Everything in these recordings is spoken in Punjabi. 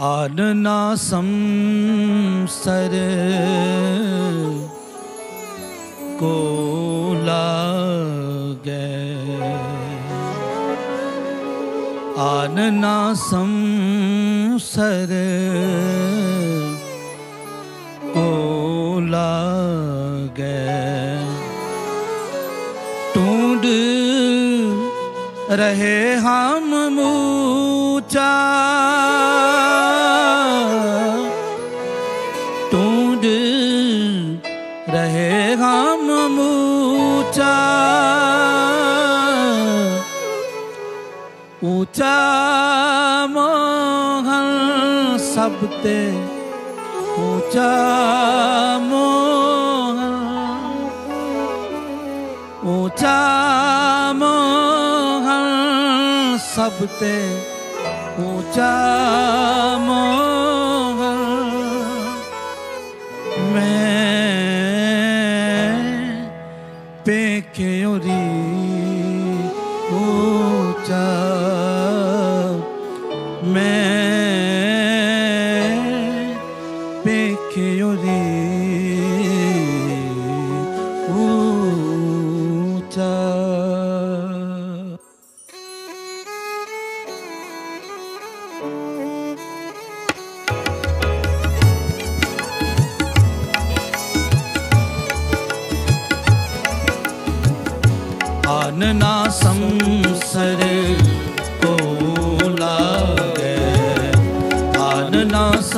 ਆਨਨਾ ਸੰਸਰ ਕੋ ਲਾਗੈ। ਆਨਨਾ ਸੰਸਰ ਕੋ ਲਾਗੈ। ਟੂੰਡ ਰਹੇ ਹਮ ਮੂਚਾ ਉੱਚਾ ਮੋਹਨ ਸਭ ਤੇ ਉੱਚਾ ਮੋਹਨ। ਉੱਚਾ ਮੋਹਨ ਸਭ ਤੇ ਉੱਚਾ ਮੋਹਨ।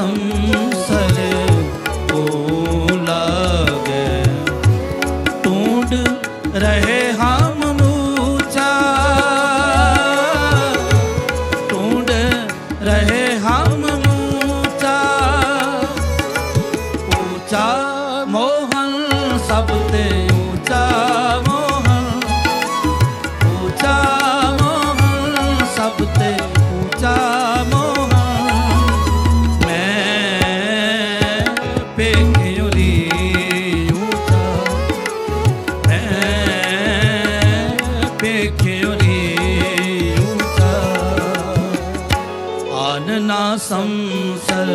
awesome. ना समसल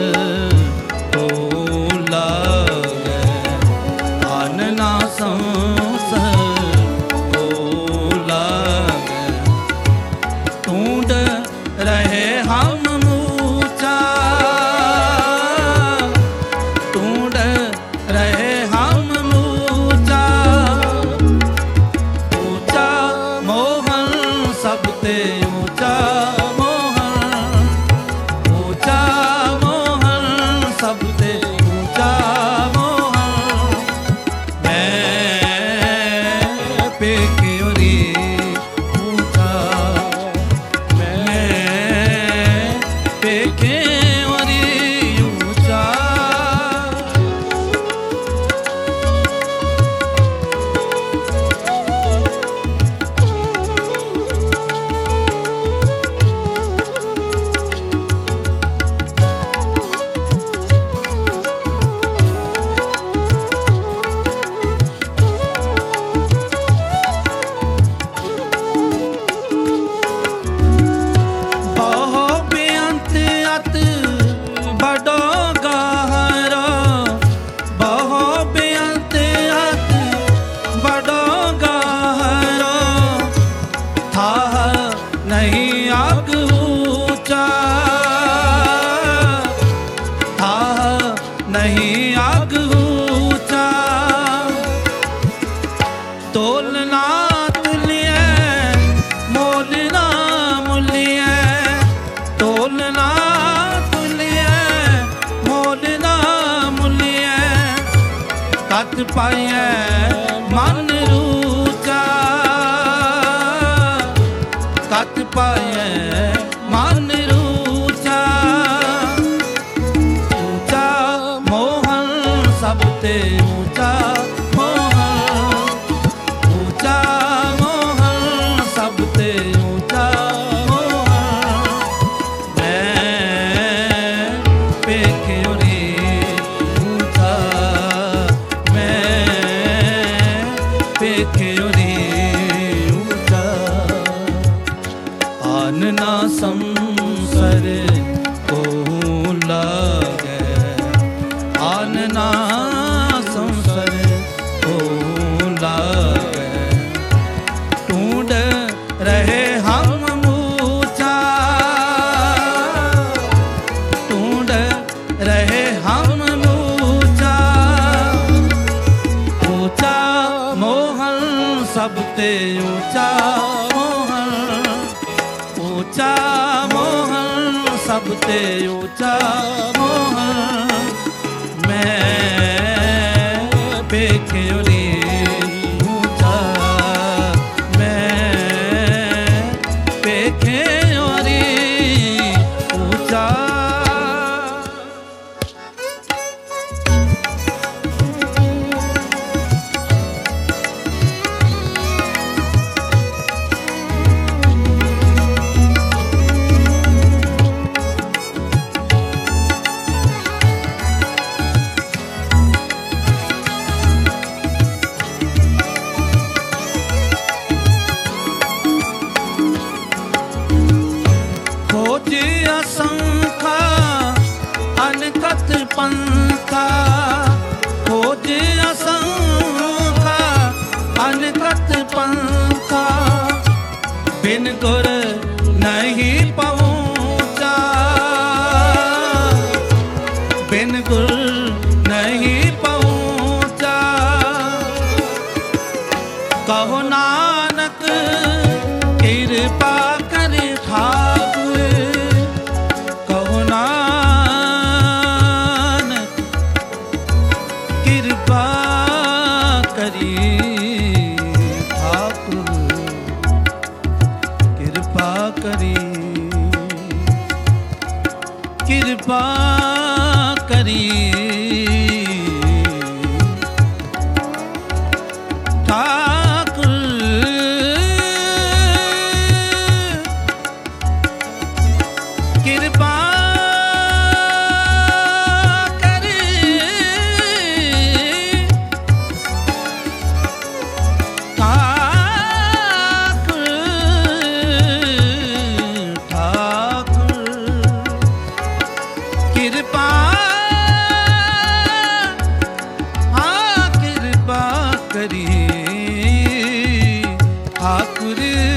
pequeño. ਪਾਈਐ ਮਨ ਰੂਚਾ। ਸੱਚ ਪਾਈਐ ਮਨ ਰੂਚਾ। ਉੱਚਾ ਮੋਹਨ ਸਭ ਤੇ ਉੱਚਾ ਵੇਖਿਓ ਰੇ ਊਟਾ ਆਨ ਨਾ ਸਮ veio ਗੁਰ ਨਹੀਂ ਪਹੁੰਚਾ ਬਿਨ ਨਹੀਂ ਪਹੁੰਚਾ ਕਹੋ ਨਾਨਕ ਕਿਰਪਾ ਕਿਰਪਾ ਕਰੀ akırır